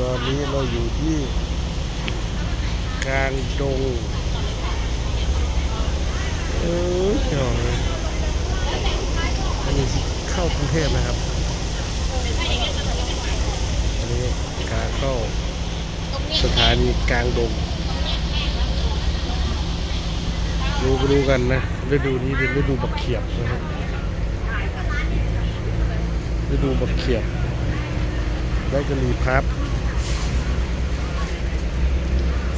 ตอนนี้เราอยู่ที่กลางดงเออจ๋งเลยอันนี้เข้ากรุงเทพนะครับ อันนี้การเข้าสถานีกลางดงรู้ก็รู้กันนะฤดูนี้เป็นฤดูบักเขียบนะครับฤดูบักเขียบและกะหรี่พับ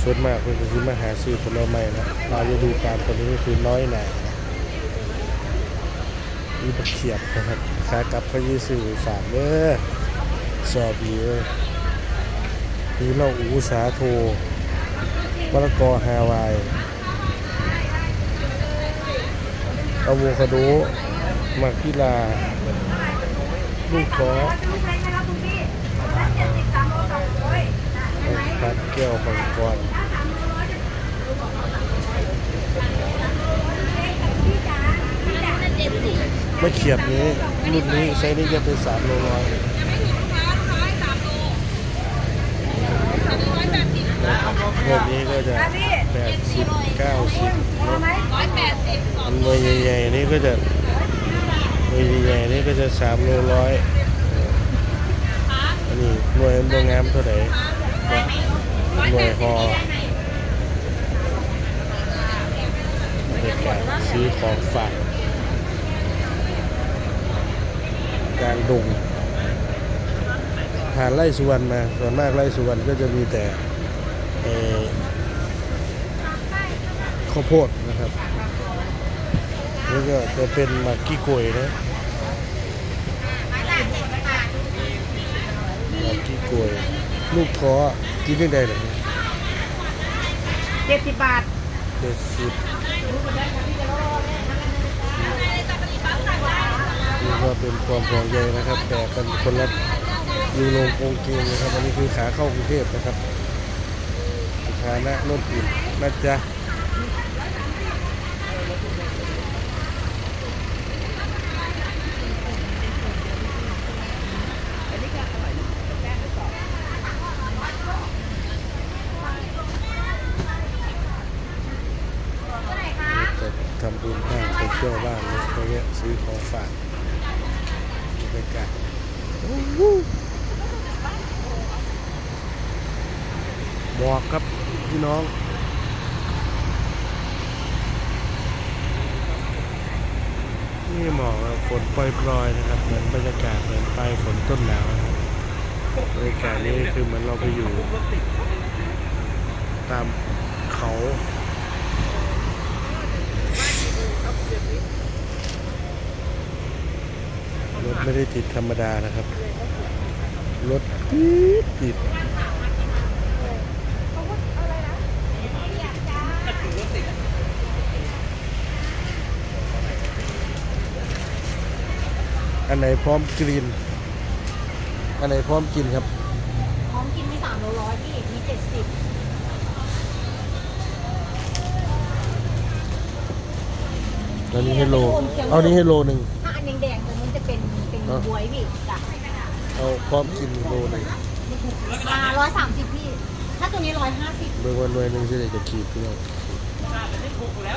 ส่วนมากเพื่อนก็คือมาหาซื้อผลไม้นะเราจะดูการตอนนี้ก็คือน้อยหนามีบักเขียบนะครับขากลับก็ยื้อซื้อฝากเด้อสอบีเอ้ยมีเหล้าอูสาโทมะละกอฮาวายอะโวคาโดมักพิลา ลูกขอพัดแก้วมังกร ไม่เขียบนี้รุ่นนี้ใช้นี่จะเป็นสามโลร้อยพวกนี้ก็จะแปดสิบเก้าสิบเนอะอันมวยใหญ่ๆนี่ก็จะมวยใหญ่ๆนี่ก็จะสามโลร้อยอันนี้หน่วยบงงามเท่าไหร่หน่วยหอบรรยากาศซื้อของฝากกลางดงผ่านไร่สุวรรณมาส่วนมากไร่สุวรรณก็จะมีแต่เอ่อข้าวโพดนะครับนี่ก็จะเป็นหมากกี้กวยนะหมากกี้กวยลูกท้อกินยังไงเหรอเจ็ดสิบบาทเจ็ดสิบ ก็เป็นความห่วงใยนะครับ แต่เป็นคนละยูโรองค์เกงนะครับอันนี้คือขาเข้ากรุงเทพนะครับสถานะรถอิ่มนะจ๊ะทำบุญบ้างไปเที่ยวบ้างนะตรเนี้ยซื้อของฝาก บรรยากาศบอกครับพี่น้องนี่หมอกฝนปล่อยๆนะครับ เหมือนบรรยากาศเหมือนปลายฝนต้นหนาวนะครับบรรยากาศนี้คือเหมือนเราไปอยู่ ตามเขา รถไม่ได้ติดธรรมดานะครับ รถติดติดอันไหนพร้อมกรีน อันไหนพร้อมกินครับ พร้อมกินมีสามโลร้อยพี่มีเจ็ดสิบอันนี้ให้โล เอานี้ให้โลหนึ่ง บวยพี่จ้ะเอาพร้อมกินโลหนึ่งอ่าร้อยสามสิบพี่ ถ้าตัวนี้ร้อยห้าสิบเบอร์วันหน่วยหนึ่งจะได้จะขีดพี่น้อง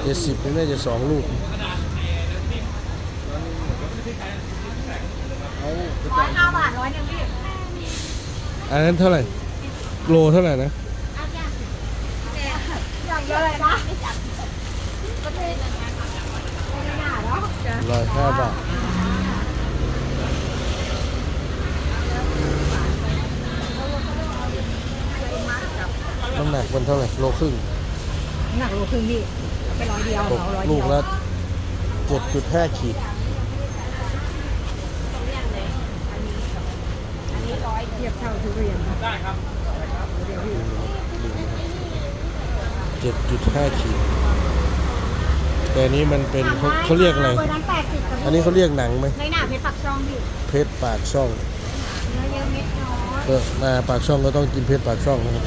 เจ็ดสิบนี่น่าจะสองลูกร้อยห้าบาทร้อยหนึ่งพี่อันนั้นเท่าไหร่ โลเท่าไหร่นะเอาจ้ะอย่างเยอะเลยนะก็เป็นไม่น่าเนาะจ้ะร้อยห้าบาท น้ำหนักมันเท่าไหร่โลครึ่งหนักโลครึ่งพี่เอาไปร้อยเดียวตกเอาร้อยลูเดีกยวละเจ็ดจุดห้าขีดอันนี้ร้อยเทียบเท่าทุเรียนได้ครับเจ็ดจุดห้าขีด แต่อันนี้มันเป็นเขาเขาเรียกอะไร เบอร์นั้นแปดสิบอันนี้เขาเรียกหนังไหม ในหน้าเพชรปักช่องพี่เพชรปากช่อง เนื้อเยอะเม็ดน้อย เออมาปากช่องก็ต้องกินเพชรปากช่องนะครับ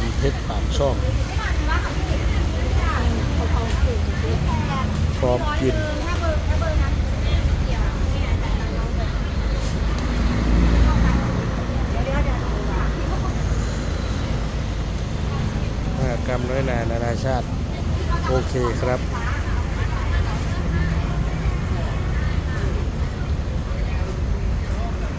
พันเพชรปากช่อง พร้อมกินกรรมน้อยนานานาชาติ โอเคครับ